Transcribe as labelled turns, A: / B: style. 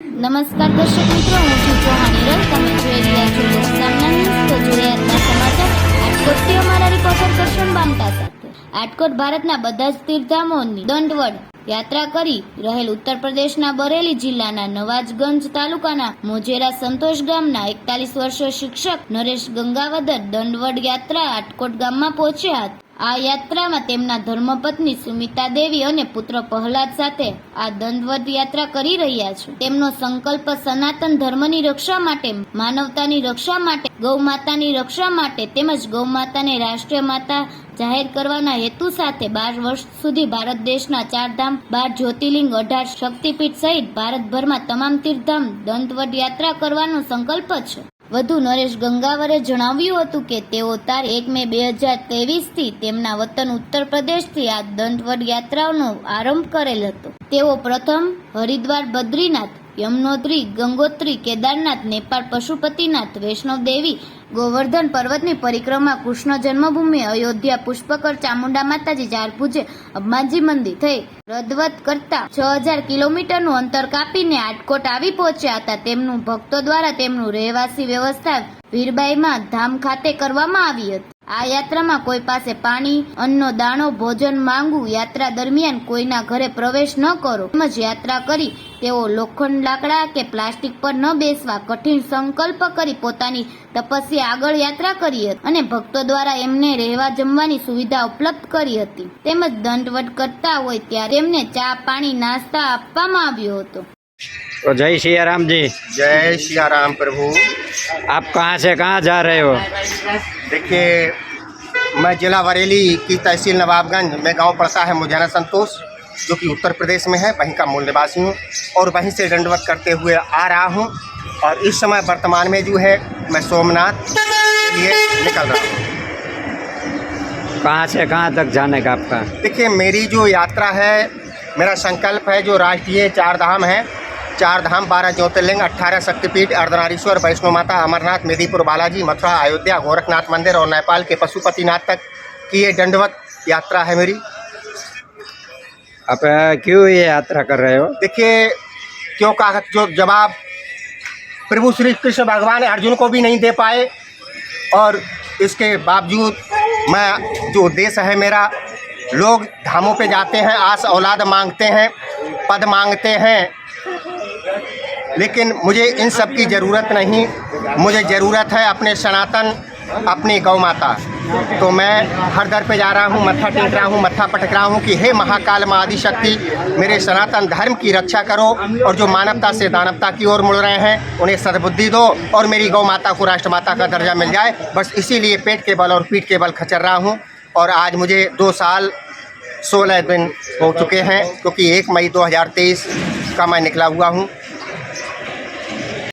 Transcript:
A: નમસ્કાર દર્શક મિત્રો, હું છું ચૌહાણ હિરલ. તમે જોઈ રહ્યા છો લોકસામના ન્યૂઝ. તો જોઈએ આજના સમાચાર. આટકોટથી અમારા રિપોર્ટર કરશન બામટા સાથે. આટકોટ ભારતના બધા જ તીર્થધામોની દંડવડ. યાત્રા કરી રહેલ ઉત્તર પ્રદેશના બરેલી જિલ્લાના નવાજગંજ તાલુકાના મોજેરા સંતોષ ગામના એકતાલીસ વર્ષીય શિક્ષક નરેશ ગંગાવદર દંડવડ યાત્રા આટકોટ ગામમાં પહોંચ્યા હતા. આ યાત્રામાં તેમના ધર્મપત્ની સુમિતા દેવી અને પુત્ર પ્રહલાદ સાથે આ દંડવત યાત્રા કરી રહ્યા છે. તેમનો સંકલ્પ સનાતન ધર્મની રક્ષા માટે, માનવતાની રક્ષા માટે ગૌ માતાની રક્ષા માટે તેમજ ગૌ માતાને રાષ્ટ્રીય માતા જાહેર કરવાના હેતુ સાથે બાર વર્ષ સુધી ભારત દેશના ચાર ધામ બાર જ્યોતિર્લિંગ, અઢાર શક્તિપીઠ સહિત ભારતભરમાં તમામ તીર્થધામ દંતવટ યાત્રા કરવાનો સંકલ્પ છે. વધુ નરેશ ગંગાવરે જણાવ્યું હતું કે તેઓ તાર એક મે બે હજાર ત્રેવીસથી તેમના વતન ઉત્તર પ્રદેશથી આ દંતવડ યાત્રાનો આરંભ કરેલ હતો. તેઓ પ્રથમ હરિદ્વાર બદ્રીનાથ યમનોત્રી, ગંગોત્રી, કેદારનાથ, નેપાળ, પશુપતિનાથ, વૈષ્ણવ દેવી, ગોવર્ધન પર્વતની પરિક્રમા, કૃષ્ણ જન્મભૂમિ, અયોધ્યા પુષ્પકર, ચામુંડા માતાજી ચારભુજે અંબાજી મંદિર થઈ. રદવત કરતા છ હજાર કિલોમીટરનું અંતર કાપીને આટકોટ આવી પહોંચ્યા હતા. તેમનું ભક્તો દ્વારા તેમનું રહેવાસી વ્યવસ્થા વીરબાઈમાં ધામ ખાતે કરવામાં આવી હતી. આ યાત્રામાં કોઈ પાસે પાણી, અન્નનો દાણો, ભોજન માંગવું, યાત્રા દરમિયાન કોઈના ઘરે પ્રવેશ ન કરો. તેમજ યાત્રા કરી તેઓ લોખંડ લાકડા કે પ્લાસ્ટિક પર ન બેસવા કઠિન સંકલ્પ કરી પોતાની તપસ્યા આગળ યાત્રા કરી હતી અને ભક્તો દ્વારા એમને રહેવા જમવાની સુવિધા ઉપલબ્ધ કરી હતી. તેમજ દંડવટ કરતા હોય ત્યારે તેમને ચા પાણી નાસ્તા આપવામાં આવ્યો હતો.
B: तो जय सिया राम जी।
C: जय सिया राम प्रभु।
B: आप कहाँ से कहाँ जा रहे हो?
C: देखिए मैं जिला बरेली की तहसील नवाबगंज में गाँव पड़ता है मुजैना संतोष जो कि उत्तर प्रदेश में है वहीं का मूल निवासी हूँ और वहीं से दंडवत करते हुए आ रहा हूँ और इस समय वर्तमान में जो है मैं सोमनाथ के लिए निकल रहा हूँ।
B: कहाँ से कहाँ तक जाने का आपका?
C: देखिए मेरी जो यात्रा है मेरा संकल्प है जो राष्ट्रीय चार धाम है चार धाम बारह ज्योतिर्लिंग अट्ठारह शक्तिपीठ अर्धनारीश्वर वैष्णो माता अमरनाथ मेदीपुर बालाजी मथुरा अयोध्या गोरखनाथ मंदिर और नेपाल के पशुपतिनाथ तक की ये दंडवत यात्रा है मेरी।
B: आप क्यों ये यात्रा कर रहे हो?
C: देखिए क्यों का जो जवाब प्रभु श्री कृष्ण भगवान अर्जुन को भी नहीं दे पाए और इसके बावजूद मैं जो उद्देश्य है मेरा लोग धामों पे जाते हैं आस औलाद मांगते हैं पद मांगते हैं लेकिन मुझे इन सब की ज़रूरत नहीं। मुझे ज़रूरत है अपने सनातन, अपनी गौ माता। तो मैं हर दर पे जा रहा हूँ, मत्था टेक रहा हूँ, मत्था पटक रहा हूँ कि हे महाकाल माँ आदि शक्ति मेरे सनातन धर्म की रक्षा करो और जो मानवता से दानवता की ओर मुड़ रहे हैं, उन्हें सद्बुद्धि दो और मेरी गौ माता को राष्ट्र माता का दर्जा मिल जाए। बस इसीलिए पेट के बल और पीठ के बल खचर रहा हूँ और आज मुझे दो साल सोलह दिन हो चुके हैं, क्योंकि एक मई 2023 का मैं निकला हुआ हूँ।